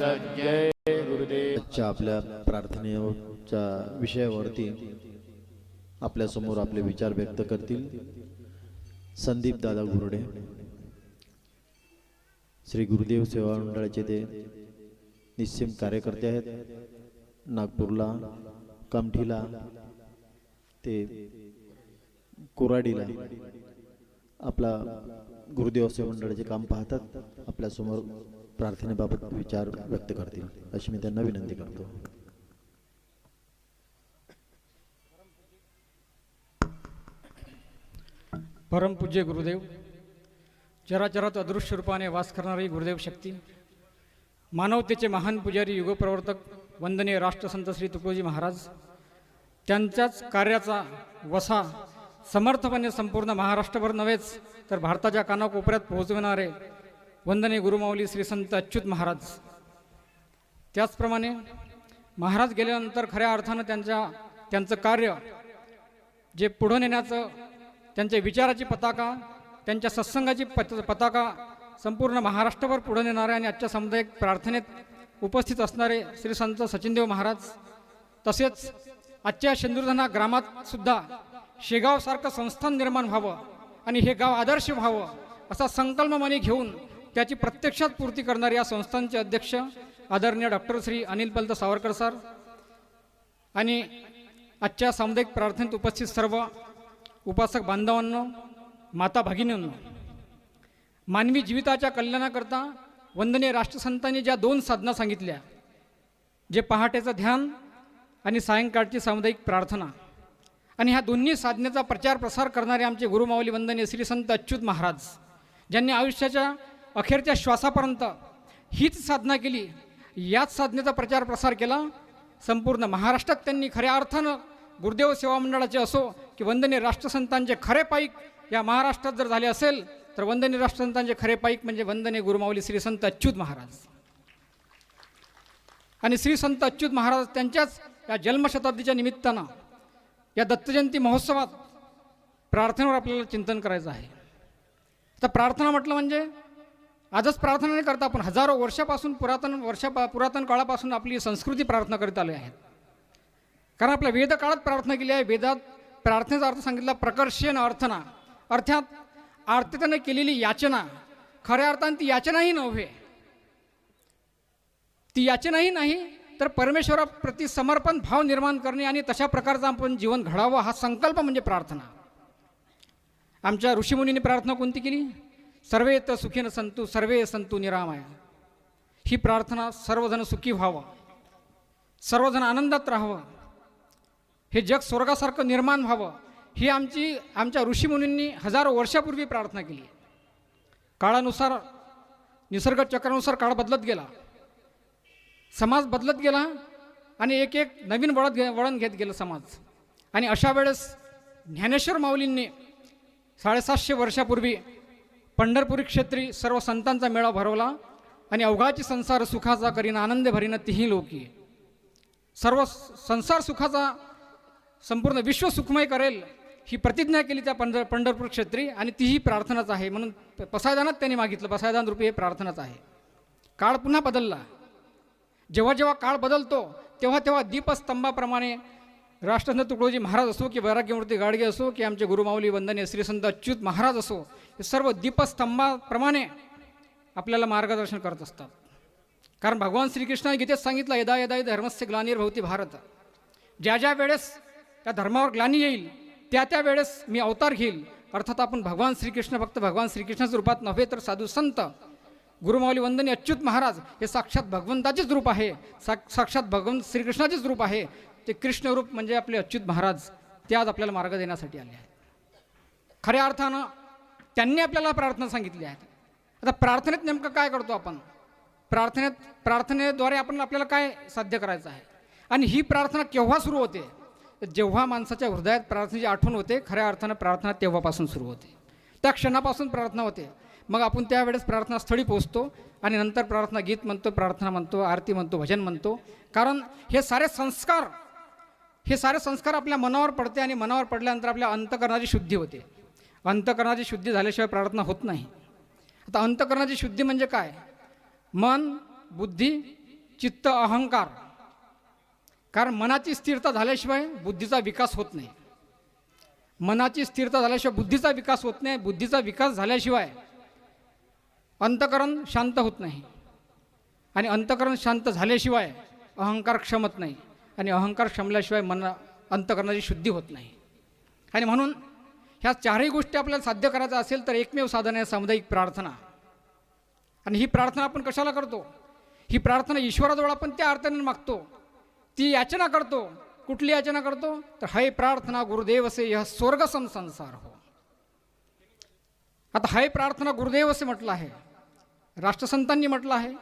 जय गुरुदेव आजच्या आपल्या प्रार्थनेच्या विषयावरती आपल्यासमोर आपले विचार व्यक्त करतील संदीप दादा गुरडे श्री गुरुदेव सेवा मंडळाचे ते निश्चिम कार्यकर्ते आहेत. नागपूरला कामठीला ते कोराडीला आपला गुरुदेव सेवा मंडळाचे काम पाहतात. आपल्यासमोर प्रार्थनेबाबत विचार व्यक्त करतील अशी मी त्यांना विनंती करतो. परमपूज्य गुरुदेव चराचरात अदृश्य रूपाने वास करणारी गुरुदेव शक्ती मानवतेचे महान पुजारी युगप्रवर्तक वंदनीय राष्ट्रसंत श्री तुकोजी महाराज त्यांच्याच कार्याचा वसा समर्थपणे संपूर्ण महाराष्ट्रभर नव्हेच तर भारताच्या कानाकोपऱ्यात पोहोचविणारे वंदने गुरुमाऊली श्री संत अच्युत महाराज. त्याचप्रमाणे महाराज गेल्यानंतर खऱ्या अर्थानं त्यांच्या त्यांचं कार्य जे पुढं नेण्याचं त्यांच्या विचाराची पताका त्यांच्या सत्संगाची पत पताका संपूर्ण महाराष्ट्रभर पुढं नेणारे आणि आजच्या सामुदायिक प्रार्थनेत उपस्थित असणारे श्री संत सचिनदेव महाराज तसेच आजच्या शेंदुरधना ग्रामातसुद्धा शेगावसारखं संस्थान निर्माण व्हावं आणि हे गाव आदर्श व्हावं असा संकल्प मनी घेऊन त्याची प्रत्यक्षात पूर्ती करणारे या संस्थांचे अध्यक्ष आदरणीय डॉक्टर श्री अनिल पंत सावरकर सर आणि आजच्या सामुदायिक प्रार्थनेत उपस्थित सर्व उपासक बांधवांनो माता भगिनींनो मानवी जीविताच्या कल्याणाकरता वंदनीय राष्ट्रसंतांनी ज्या दोन साधना सांगितल्या जे पहाटेचं ध्यान आणि सायंकाळची सामुदायिक प्रार्थना. आणि ह्या दोन्ही साधनेचा प्रचार प्रसार करणारे आमचे गुरुमावली वंदनीय श्री संत अच्युत महाराज ज्यांनी आयुष्याच्या अखेरच्या श्वासापर्यंत हीच साधना केली. याच साधनेचा प्रचार प्रसार केला. संपूर्ण महाराष्ट्रात त्यांनी खऱ्या अर्थानं गुरुदेव सेवा मंडळाचे असो की वंदनीय राष्ट्रसंतांचे खरे पाईक या महाराष्ट्रात जर झाले असेल तर वंदनीय राष्ट्रसंतांचे खरे पाईक म्हणजे वंदनीय गुरुमाऊली श्री संत अच्युत महाराज. आणि श्री संत अच्युत महाराज त्यांच्याच या जन्मशताब्दीच्या निमित्तानं या दत्तजयंती महोत्सवात प्रार्थनेवर आपल्याला चिंतन करायचं आहे. तर प्रार्थना म्हटलं म्हणजे आजच प्रार्थना नाही करता आपण. हजारो वर्षापासून पुरातन वर्षा पुरातन काळापासून आपली संस्कृती प्रार्थना करीत आली आहेत. कारण आपल्या वेद काळात प्रार्थना केली आहे. वेदात प्रार्थनेचा अर्थ सांगितला प्रकर्षण अर्थना. अर्थात आर्थिकतेने केलेली याचना. खऱ्या अर्थाने ती याचनाही नव्हे. ती याचनाही नाही तर परमेश्वराप्रती समर्पण भाव निर्माण करणे आणि तशा प्रकारचं आपण जीवन घडावं हा संकल्प म्हणजे प्रार्थना. आमच्या ऋषीमुनीने प्रार्थना कोणती केली? सर्वे तर सुखीन संतू सर्वे संतू निरामया। ही प्रार्थना सर्वजण सुखी व्हावं सर्वजण आनंदात राहावं हे जग स्वर्गासारखं निर्माण व्हावं ही आमची आमच्या ऋषीमुनींनी हजारो वर्षापूर्वी प्रार्थना केली काळानुसार निसर्ग चक्रानुसार काळ बदलत गेला. समाज बदलत गेला आणि एक एक नवीन वळत घे वळण घेत गेलं समाज. आणि अशा वेळेस ज्ञानेश्वर माऊलींनी साडेसातशे वर्षापूर्वी पंढरपुरी क्षेत्री सर्व संतांचा मेळा भरवला आणि अवघाची संसार सुखाचा करीन आनंद भरीन तिही लोकी. सर्व संसार सुखाचा संपूर्ण विश्व सुखमय करेल ही प्रतिज्ञा केली त्या पंढर पंढरपूर क्षेत्री आणि तीही प्रार्थनाच आहे. म्हणून पसायदानात त्यांनी मागितलं पसायदान रूपी हे प्रार्थनाच आहे. काळ पुन्हा बदलला. जेव्हा जेव्हा काळ बदलतो तेव्हा तेव्हा दीपस्तंभाप्रमाणे राष्ट्रसंत तुकडोजी महाराज असो की वैराग्यमूर्ती गाडगे असो की आमचे गुरुमाऊली वंदने श्रीसंत अच्युत महाराज असो हे सर्व दीपस्तंभाप्रमाणे आपल्याला मार्गदर्शन करत असतात. कारण भगवान श्रीकृष्णाने गीतेत सांगितलं यदा यदा धर्मस्य ग्लानिर्भवती भारत. ज्या ज्या वेळेस त्या धर्मावर ग्लानी येईल त्या त्या वेळेस मी अवतार घेईल. अर्थात आपण भगवान श्रीकृष्ण फक्त भगवान श्रीकृष्णाच्या रूपात नव्हे तर साधू संत गुरुमाऊली वंदनी अच्युत महाराज हे साक्षात भगवंताचेच रूप आहे साक साक्षात भगवंत श्रीकृष्णाचेच रूप आहे. ते कृष्ण रूप म्हणजे आपले अच्युत महाराज ते आज आपल्याला मार्ग देण्यासाठी आले आहेत. खऱ्या अर्थानं त्यांनी आपल्याला प्रार्थना सांगितली आहेत आता प्रार्थनेत नेमकं काय करतो आपण? प्रार्थनेत प्रार्थनेद्वारे आपण आपल्याला काय साध्य करायचं आहे? आणि ही प्रार्थना केव्हा सुरू होते? जेव्हा माणसाच्या हृदयात प्रार्थनेची आठवण होते खऱ्या अर्थानं प्रार्थना तेव्हापासून सुरू होते. त्या क्षणापासून प्रार्थना होते. मग आपण त्यावेळेस प्रार्थनास्थळी पोहोचतो आणि नंतर प्रार्थना गीत म्हणतो प्रार्थना म्हणतो आरती म्हणतो भजन म्हणतो. कारण हे सारे संस्कार हे सारे संस्कार आपल्या मनावर पडते आणि मनावर पडल्यानंतर आपल्या अंतकरणाची शुद्धी होते. अंतकरणाची शुद्धी झाल्याशिवाय प्रार्थना होत नाही. आता अंतकरणाची शुद्धी म्हणजे काय? मन बुद्धी चित्त अहंकार. कारण मनाची स्थिरता झाल्याशिवाय बुद्धीचा विकास होत नाही. मनाची स्थिरता झाल्याशिवाय बुद्धीचा विकास होत नाही. बुद्धीचा विकास झाल्याशिवाय अंतकरण शांत होत नाही. आणि अंतकरण शांत झाल्याशिवाय अहंकार क्षमत नाही. आणि अहंकार क्षमल्याशिवाय मन अंतकरणाची शुद्धी होत नाही. आणि म्हणून ह्या चारही गोष्टी आपल्याला साध्य करायचं असेल तर एकमेव साधन आहे सामुदायिक प्रार्थना. आणि ही प्रार्थना आपण कशाला करतो? ही प्रार्थना ईश्वराजवळ आपण त्या अर्थाने मागतो. ती याचना करतो. कुठली याचना करतो? तर हय प्रार्थना गुरुदेव असे यह स्वर्ग सम संसार हो आता हय प्रार्थना गुरुदेव असे म्हटलं आहे. राष्ट्रसंतांनी म्हटलं आहे.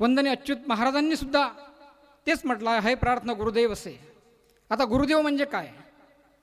वंदने अच्युत महाराजांनी सुद्धा तेच म्हटलं आहे हय प्रार्थना गुरुदेव असे आता गुरुदेव म्हणजे काय?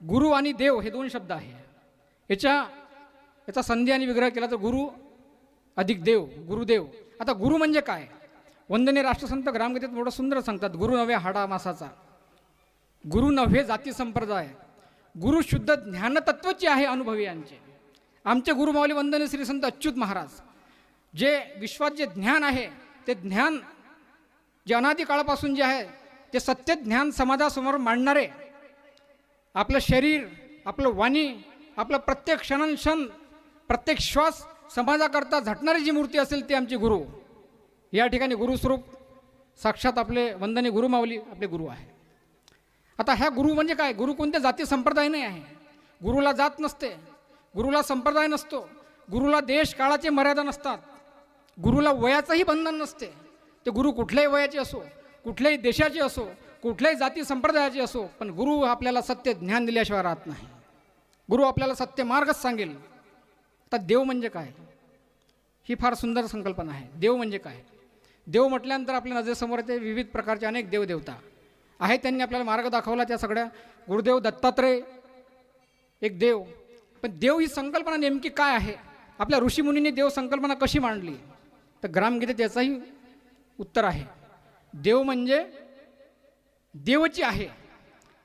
गुरु आणि देव हे दोन शब्द आहे. याच्या याचा संधी आणि विग्रह केला तर गुरु अधिक देव गुरुदेव. आता गुरु म्हणजे काय? वंदने राष्ट्रसंत ग्रामगीतेत मोठं सुंदर सांगतात गुरु नव्हे हाडा मासाचा. गुरु नव्हे जाती संप्रदाय. गुरु शुद्ध ज्ञानतत्वचे आहे अनुभवी यांचे. आमचे गुरुमावली वंदने श्री संत अच्युत महाराज जे विश्वात जे ज्ञान आहे ते ज्ञान जे अनादी काळापासून जे आहे ते सत्य ज्ञान समाजासमोर मांडणारे आपलं शरीर आपलं वाणी आपलं प्रत्येक क्षणांक्षण प्रत्येक श्वास समाजाकरता झटणारी जी मूर्ती असेल ती आमची गुरु. या ठिकाणी गुरुस्वरूप साक्षात आपले वंदने गुरुमाऊली आपले गुरु आहे. आता ह्या गुरु म्हणजे काय? गुरु कोणत्या जाती संप्रदाय नाही आहे. गुरुला जात नसते. गुरुला संप्रदाय नसतो. गुरुला देश काळाचे मर्यादा नसतात. गुरुला वयाचंही बंधन नसते. ते गुरु कुठल्याही वयाचे असो कुठल्याही देशाचे असो कुठल्याही जाती संप्रदायाचे असो पण गुरु आपल्याला सत्य ज्ञान दिल्याशिवाय राहत नाही. गुरु आपल्याला सत्य मार्गच सांगेल. आता देव म्हणजे काय? ही फार सुंदर संकल्पना आहे. देव म्हणजे काय? देव म्हटल्यानंतर आपल्या नजरेसमोर येते विविध प्रकारचे अनेक देवदेवता. आहे त्यांनी आपल्याला मार्ग दाखवला त्या सगळ्या. गुरुदेव दत्तात्रय एक देव. पण देव ही संकल्पना नेमकी काय आहे? आपल्या ऋषीमुनींनी देव संकल्पना कशी मांडली? तर ग्रामगीतेत याचंही उत्तर आहे. देव म्हणजे देवची आहे.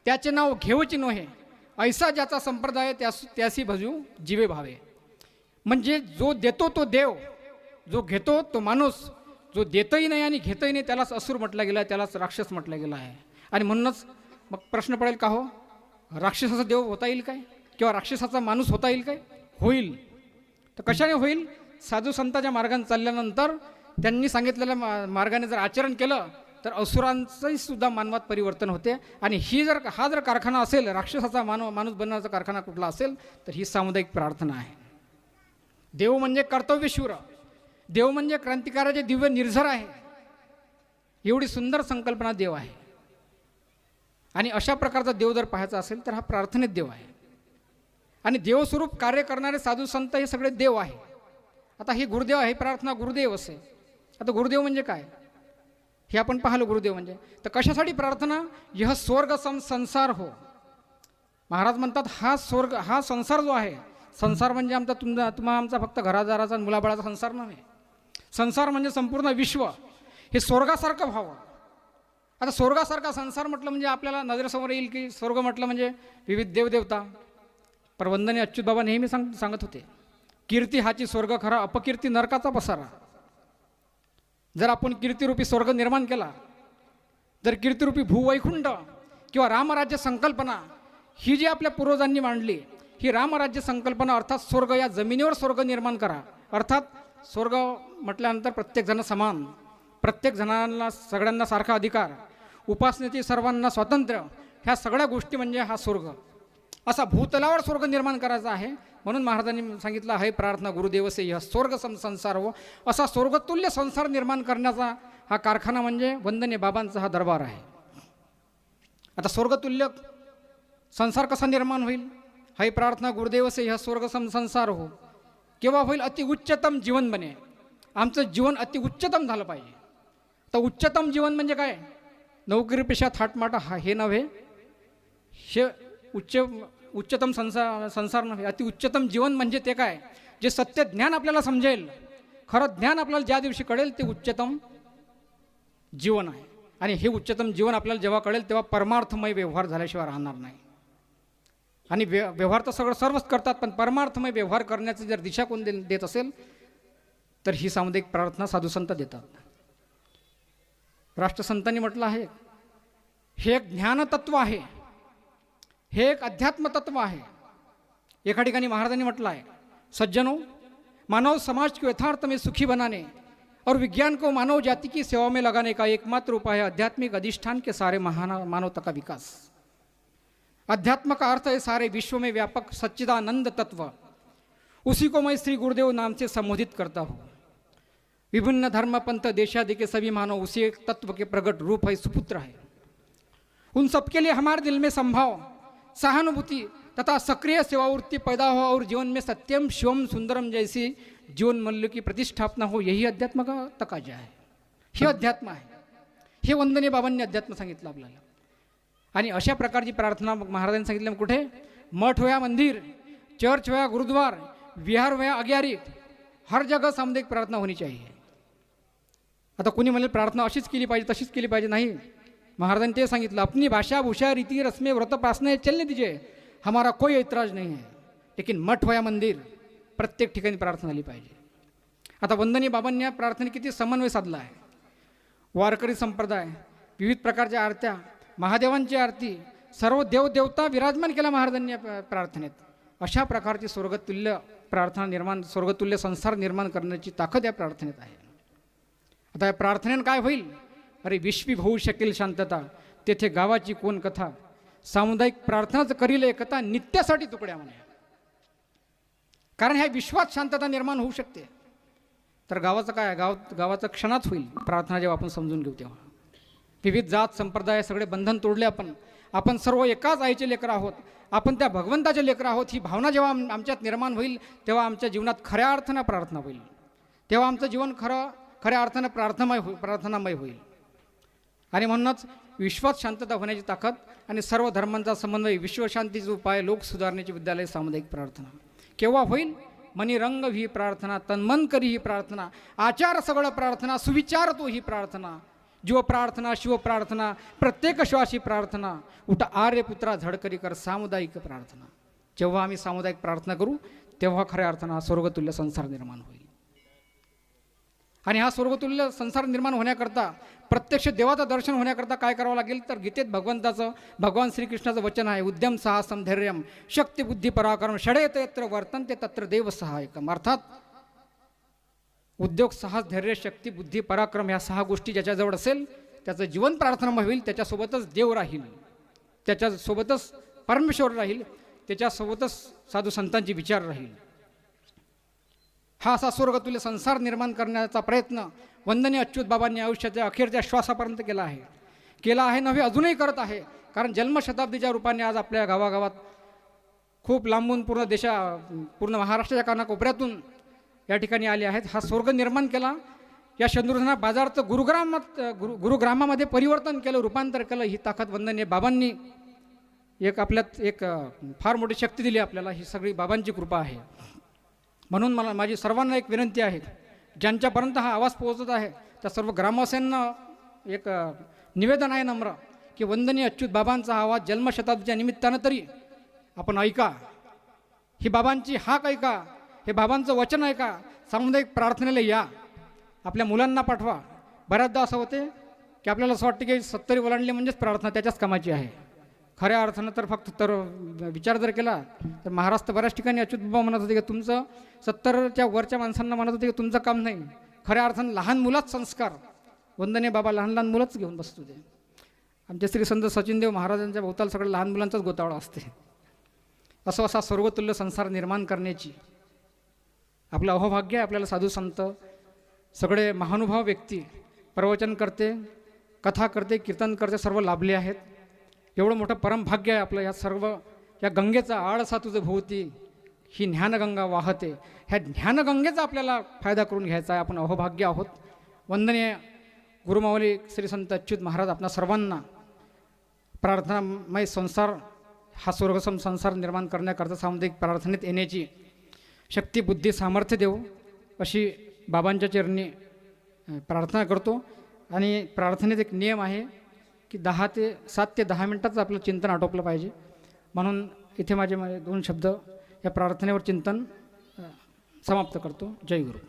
त्याचे नाव घेवची नव्हे ऐसा ज्याचा संप्रदाय त्यास त्यासी भजू जीवे भावे। म्हणजे जो देतो तो देव जो घेतो तो माणूस जो देतही नाही आणि घेतही नाही त्यालाच असुर म्हटला गेला आहे त्यालाच राक्षस म्हटलं गेला आहे. आणि म्हणूनच मग प्रश्न पडेल का हो? राक्षसाचा देव होता येईल काय? किंवा राक्षसाचा माणूस होता येईल काय? होईल. तर कशाने होईल? साधू संतांच्या मार्गाने चालल्यानंतर त्यांनी सांगितलेल्या मा मार्गाने जर आचरण केलं तर असुरांचंही सुद्धा मानवात परिवर्तन होते. आणि ही जर हा जर कारखाना असेल राक्षसाचा मानव माणूस बनण्याचा कारखाना कुठला असेल तर ही सामुदायिक प्रार्थना आहे. देव म्हणजे कर्तव्यशूर देव म्हणजे क्रांतिकाराचे दिव्य निर्झर आहे. एवढी सुंदर संकल्पना देव आहे. आणि अशा प्रकारचा देव जर पाहायचा असेल तर हा प्रार्थनेत देव आहे. आणि देवस्वरूप कार्य करणारे साधू संत हे सगळे देव आहे. आता हे गुरुदेव आहे प्रार्थना गुरुदेव असे. आता गुरुदेव म्हणजे काय? हे आपण पाहिलं गुरुदेव म्हणजे. तर कशासाठी प्रार्थना? यह स्वर्ग सं संसार हो. महाराज म्हणतात हा स्वर्ग हा संसार जो आहे संसार म्हणजे आमचा तुमचा तुम्हा आमचा फक्त घरादाराचा मुलाबाळाचा संसार नव्हे. संसार म्हणजे संपूर्ण विश्व. हे स्वर्गासारखं व्हावं. आता स्वर्गासारखा संसार म्हटलं म्हणजे आपल्याला नजरेसमोर येईल की स्वर्ग म्हटलं म्हणजे विविध देवदेवता. प्रबंधने अच्युत बाबा नेहमी सांग सांगत होते कीर्ती हाची स्वर्ग खरा अपकीर्ती नरकाचा पसारा. जर आपण कीर्तिरूपी स्वर्ग निर्माण केला जर कीर्तिरूपी भूवैकुंठ किंवा रामराज्य संकल्पना ही जी आपल्या पूर्वजांनी मांडली ही रामराज्य संकल्पना अर्थात स्वर्ग या जमिनीवर स्वर्ग निर्माण करा. अर्थात स्वर्ग म्हटल्यानंतर प्रत्येकजण समान प्रत्येक जणांना सगळ्यांना सारखा अधिकार उपासनेची सर्वांना स्वातंत्र्य ह्या सगळ्या गोष्टी म्हणजे हा स्वर्ग. असा भूतलावर स्वर्ग निर्माण करायचा आहे. म्हणून महाराजांनी सांगितलं आहे प्रार्थना गुरुदेवसे ह स्वर्ग सं संसार हो असा स्वर्गतुल्य संसार निर्माण करण्याचा हा कारखाना म्हणजे वंदने बाबांचा हा दरबार आहे. आता स्वर्गतुल्य संसार कसा निर्माण होईल? हाय प्रार्थना गुरुदेवसे ह्या स्वर्ग सं संसार हो. केव्हा होईल? अति उच्चतम जीवन बने. आमचं जीवन अति उच्चतम झालं पाहिजे. तर उच्चतम जीवन म्हणजे काय? नोकरीपेक्षा थाटमाटा हा हे नव्हे. हे उच्च उच्चतम संसार संसार नव्हे अति उच्चतम जीवन म्हणजे ते काय? जे सत्य ज्ञान आपल्याला समजेल. खरं ज्ञान आपल्याला ज्या दिवशी कळेल ते उच्चतम जीवन आहे. आणि हे उच्चतम जीवन आपल्याला जेव्हा कळेल तेव्हा परमार्थमय व्यवहार झाल्याशिवाय राहणार नाही. आणि व्य व्यवहार तर सगळं सर्वच करतात पण परमार्थमय व्यवहार करण्याची जर दिशा कोण दे देत असेल तर ही सामुदायिक प्रार्थना साधुसंत देतात. राष्ट्रसंतांनी म्हटलं आहे हे एक ज्ञानतत्व आहे. हे एक अध्यात्मतत्व आहे. एका ठिकाणी महाराजांनी म्हटलं आहे सज्जनों, मानव समाज को यथार्थ में सुखी बनाने और विज्ञान को मानव जाति की सेवा में लगाने का एकमात्र उपाय है आध्यात्मिक अधिष्ठान के सारे मानवता का विकास. अध्यात्म का अर्थ है सारे विश्व में व्यापक सच्चिदानंद तत्व। उसी को मैं श्री गुरुदेव नाम से संबोधित करता हूँ। विभिन्न धर्म पंथ देशादि के सभी मानव उसी एक तत्व के प्रकट रूप है, सुपुत्र है। उन सबके लिए हमारे दिल में संभाव सहानुभूति तथा सक्रिय सेवावृत्ति पैदा हो और जीवन में सत्यम शिवम सुंदरम जैसी जीवन मूल्य की प्रतिष्ठापना हो यही अध्यात्म का तकाजा आहे हे अध्यात्म आहे हे वंदने बाबांनी अध्यात्म सांगितलं आपल्याला। आणि अशा प्रकारची प्रार्थना महाराजांनी सांगितलं कुठे? मठ होया मंदिर चर्च होया गुरुद्वार विहार होया अग्यारी हर जगह सामुदायिक प्रार्थना होनी चाहिए. आता कोणी म्हणेल प्रार्थना अशीच केली पाहिजे तशीच केली पाहिजे. नाही. महाराजांनी ते सांगितलं अपनी भाषा भूषा रीती रस्मे व्रत प्रार्थना चलने दीजिए। हमारा कोई ऐतराज नाही आहे लेकिन मठ होया मंदिर प्रत्येक ठिकाणी प्रार्थना झाली पाहिजे. आता वंदनी बाबांनी या प्रार्थने किती समन्वय साधला आहे. वारकरी संप्रदाय विविध प्रकारच्या आरत्या महादेवांची आरती सर्व देवदेवता विराजमान केला महाराजांनी या प्रार्थनेत. अशा प्रकारची स्वर्गतुल्य प्रार्थना निर्माण स्वर्गतुल्य संसार निर्माण करण्याची ताकद या प्रार्थनेत आहे. आता या प्रार्थनेनं काय होईल? अरे विश्वी होऊ शकेल शांतता. तेथे गावाची कोण कथा? सामुदायिक प्रार्थनाच करील एकता नित्यासाठी तुकड्या म्हणे. कारण ह्या विश्वात शांतता निर्माण होऊ शकते. तर गावाचं काय गाव गावाचं क्षणात होईल. प्रार्थना जेव्हा आपण समजून घेऊ तेव्हा. विविध जात संप्रदाय सगळे बंधन तोडले आपण. आपण सर्व एकाच आईचे लेकरं आहोत. आपण त्या भगवंताचे लेकरं आहोत. ही भावना जेव्हा आम- आमच्यात निर्माण होईल तेव्हा आमच्या जीवनात खऱ्या अर्थानं प्रार्थना होईल. तेव्हा आमचं जीवन खरं खऱ्या अर्थानं प्रार्थनामय हो प्रार्थनामय होईल. आणि म्हणूनच विश्वात शांतता होण्याची ताकद आणि सर्व धर्मांचा संबंध विश्वशांतीचे उपाय लोक सुधारण्याचे विद्यालय सामुदायिक प्रार्थना. केव्हा होईल? मनी रंग ही प्रार्थना तन्मन करी ही प्रार्थना आचार सगळं प्रार्थना सुविचार तो ही प्रार्थना. जीव प्रार्थना शिव प्रार्थना प्रत्येक श्वासी प्रार्थना. उठ आर्यपुत्रा झडकरी कर सामुदायिक प्रार्थना. जेव्हा आम्ही सामुदायिक प्रार्थना करू तेव्हा खऱ्या अर्थानं हा स्वर्गतुल्य संसार निर्माण होईल. आणि हा स्वर्गतुल्य संसार निर्माण होण्याकरता प्रत्यक्ष देवाचं दर्शन होण्याकरता काय करावं लागेल? तर गीतेत भगवंताचं भगवान श्रीकृष्णाचं वचन आहे उद्यम साहसम धैर्यम शक्ती बुद्धी पराक्रम षडेत यत्र वर्तनते तत्र देव सहायकम. अर्थात उद्योग साहस धैर्य शक्ती बुद्धी पराक्रम ह्या सहा गोष्टी ज्याच्याजवळ असेल त्याचं जीवन प्रार्थनामय होईल त्याच्यासोबतच देव राहील त्याच्यासोबतच परमेश्वर राहील त्याच्यासोबतच साधू संतांचे विचार राहील. हा असा स्वर्गतुल्य संसार निर्माण करण्याचा प्रयत्न वंदनीय अच्युत बाबांनी आयुष्याच्या अखेरच्या श्वासापर्यंत केला आहे. केला आहे नव्हे अजूनही करत आहे. कारण जन्मशताब्दीच्या रूपाने आज आपल्या गावागावात खूप लांबून पूर्ण देशा पूर्ण महाराष्ट्राच्या कानाकोपऱ्यातून या ठिकाणी आले आहेत. हा स्वर्ग निर्माण केला. या शंदुरधना बाजारचं गुरुग्रामात गुरु गुरुग्रामामध्ये परिवर्तन केलं रूपांतर केलं. ही ताकद वंदनीय बाबांनी एक आपल्यात एक फार मोठी शक्ती दिली आपल्याला. ही सगळी बाबांची कृपा आहे. म्हणून मला माझी सर्वांना एक विनंती आहे ज्यांच्यापर्यंत हा आवाज पोहोचत आहे त्या सर्व ग्रामवासियांना एक निवेदन आहे नम्र की वंदनीय अच्युत बाबांचा हा आवाज जन्मशताब्दीच्या निमित्तानं तरी आपण ऐका. ही बाबांची हाक ऐका हे बाबांचं वचन ऐका सामुदायिक प्रार्थनेला या. आपल्या मुलांना पाठवा. बऱ्याचदा असं होते की आपल्याला असं वाटतं की सत्तरी ओलांडली म्हणजेच प्रार्थना त्याच्याच कामाची आहे. खऱ्या अर्थानं तर फक्त तर विचार जर केला तर महाराष्ट्र बऱ्याच ठिकाणी अच्युत बाबा म्हणत होते की तुमचं सत्तरच्या वरच्या माणसांना म्हणत होते की तुमचं काम नाही. खऱ्या अर्थानं लहान मुलाच संस्कार. वंदने बाबा लहान लहान मुलंच घेऊन बसतो ते आमचे श्री संत सचिनदेव महाराजांच्या भोवताल सगळं लहान मुलांचाच गोतावळा असते. असं असा सर्वतुल्य संसार निर्माण करण्याची आपलं अहोभाग्य आहे आपल्याला साधू संत सगळे महानुभाव व्यक्ती प्रवचन करते कथा करते कीर्तन करते सर्व लाभले आहेत. एवढं मोठं परमभाग्य आहे आपलं या सर्व या गंगेचा आळसा तुझं भोवती ही ज्ञानगंगा वाहते. ह्या ज्ञानगंगेचा आपल्याला फायदा करून घ्यायचा आहे. आपण अहोभाग्य आहोत. वंदनीय गुरुमावली श्री संत अच्युत महाराज आपणा सर्वांना प्रार्थनामय संसार हा स्वर्गसम संसार निर्माण करण्याकरता सामुदायिक प्रार्थनेत येण्याची शक्ती बुद्धी सामर्थ्य देऊ अशी बाबांच्या चरणी प्रार्थना करतो. आणि प्रार्थनेत एक नियम आहे की दहा ते सात ते दहा मिनटाचं आपलं चिंतन आटोपलं पाहिजे. म्हणून इथे माझे माझे दोन शब्द या प्रार्थनेवर चिंतन समाप्त करतो. जय गुरु.